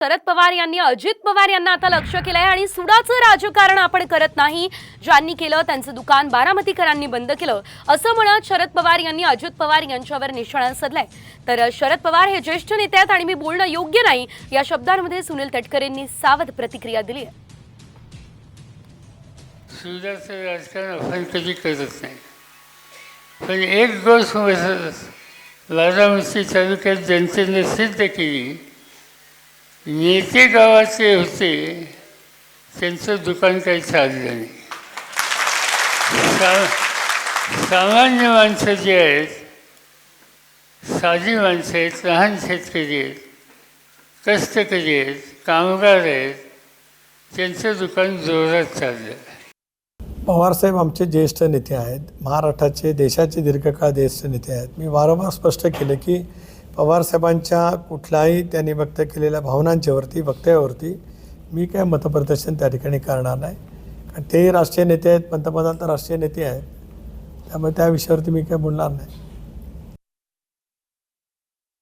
शरद पवार यांनी अजित पवार यांना आता लक्ष केलंय आणि सुडाचं राजकारण आपण करत नाही. ज्यांनी केलं त्यांचं दुकान बारामतीकरांनी बंद केलं. असं म्हणत शरद पवार यांनी अजित पवार यांच्यावर निशाणा साधलाय तर शरद पवार हे ज्येष्ठ नेते आहेत आणि मी बोलणं योग्य नाही या शब्दांमध्ये सुनील तटकरेंनी सावध प्रतिक्रिया दिली आहे. राजकारण आपण कधी करत नाही. पण एक गोष्ट बारामती तालुक्यात जनतेने सिद्ध केली नेते गावाचे होते त्यांचं दुकान काही चाललं नाही. सा सामान्य माणसं जी आहेत साधी माणसं आहेत लहान शेतकरी आहेत कष्टकरी आहेत कामगार आहेत त्यांचं दुकान जोरात चाललं. पवारसाहेब आमचे ज्येष्ठ नेते आहेत महाराष्ट्राचे देशाचे दीर्घकाळ ज्येष्ठ नेते आहेत. मी वारंवार स्पष्ट केलं की पवारसाहेबांच्या कुठल्याही त्यांनी व्यक्त केलेल्या भावनांच्यावरती वक्तव्यावरती मी काय मतप्रदर्शन त्या ठिकाणी करणार नाही. कारण तेही राष्ट्रीय नेते आहेत पंतप्रधान तर राष्ट्रीय नेते आहेत. त्यामुळे त्या विषयावरती मी काय बोलणार नाही.